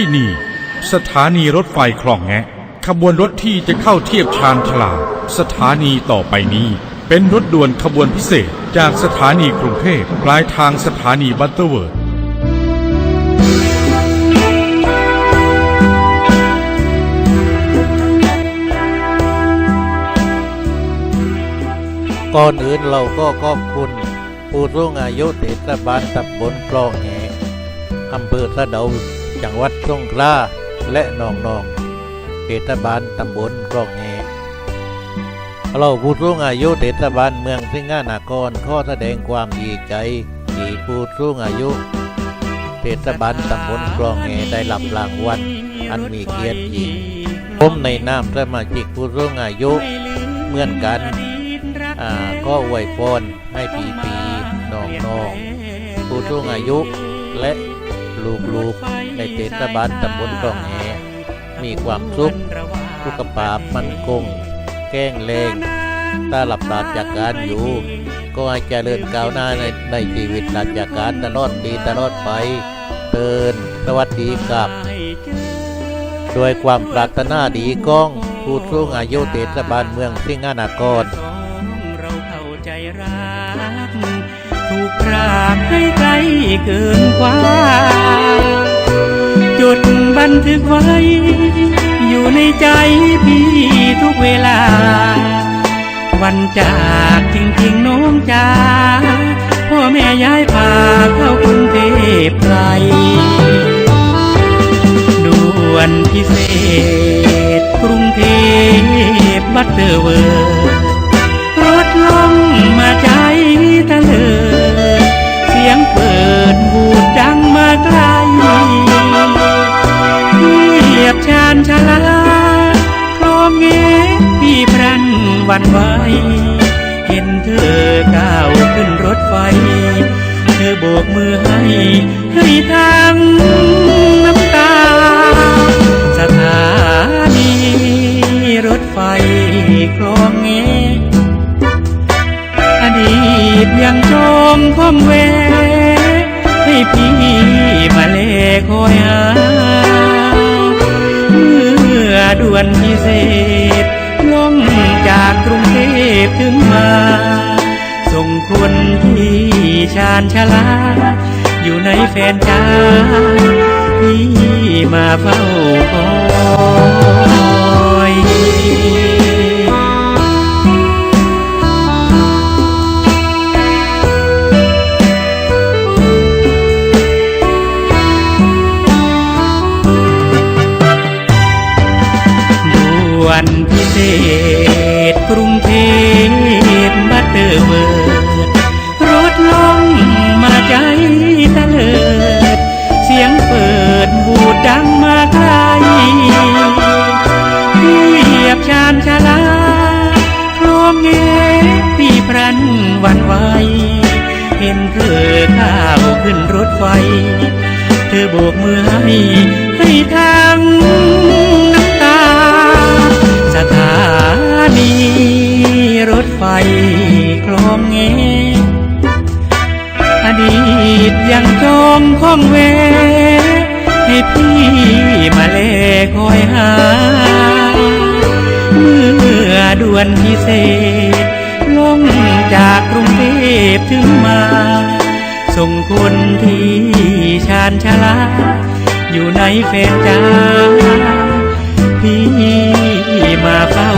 ที่นี่ สถานีรถไฟคลองแงะ ขบวนรถที่จะเข้าเทียบชานชาลาสถานีต่อไปนี้ เป็นรถด่วนขบวนพิเศษจากสถานีกรุงเทพปลายทางสถานีบัตเตอร์เวิร์ดก่อนอื่นเราก็ขอบคุณผู้สูงอายุเทศบาลตำบลคลองแหอำเภอสะเดา จังหวัดสงขลาและหนองนองเทศบาลตำบลคลองแหเราผู้สูงอายุเทศบาลเมืองสิงห์นครข้อแสดงความดีใจที่ผู้สูงอายุเทศบาลตำบลคลองแหได้รับรางวัลอันมีเกียรติยิ่งผมในนามสมาชิกผู้สูงอายุเหมือนกันอ่าก็อวยพรให้ปีปีน้องน้องๆผู้สูงอายุและลูกๆ ในเทศบาลตำบลกองแหมีความสุขสุขภาพมันคง แก้งแรงถ้าหลับราชการอยู่ ก็ให้เจริญก้าวหน้าในในชีวิตราชการตลอดปีตลอดไปเตือนสวัสดีครับด้วยความปรารถนาดีก้องผู้สูงอายุเทศบาลเมืองสิงห์นครเราเข้าใจรักถูกพรากให้ไกลเกินกว่าจ ดบันทึกไว้ อยู่ในใจพี่ทุกเวลา วันจากจริงน้องจาพ่อแม่ย้ายพาเข้ากรุงเทพไกลด่วนพิเศษกรุงเทพบัตเตอร์เวิร์ วันไหวเห็นเธอก้าวขึ้นรถไฟ เธอโบกมือให้ให้ทางน้ำตา สถานีรถไฟคลองเงอดีตยังจมคมเว ให้พี่มาเลคอยหาเมื่อด่วนพิเศษ จากกรุงเทพถึงมา ส่งคนที่ชาญชลา อยู่ในแฟนจ้าที่มาเฝ้าคอย เตอร์เวิดรถลงมาใจตะเลิด เสียงเปิดบูดดังมาไกลเทียบชานชาลาคลองเงพี่พรันวันไหวเห็นเธอข้าวขึ้นรถไฟ เธอโบกมือให้ให้ทาง ดีตยังจมคงเว ให้พี่มาเลคอยหา เมื่อด่วนพิเศษลงจากกรุงเทพถึงมา ส่งคนที่ชาญชาลา อยู่ในแฟนจ้าพี่มาเฝ้า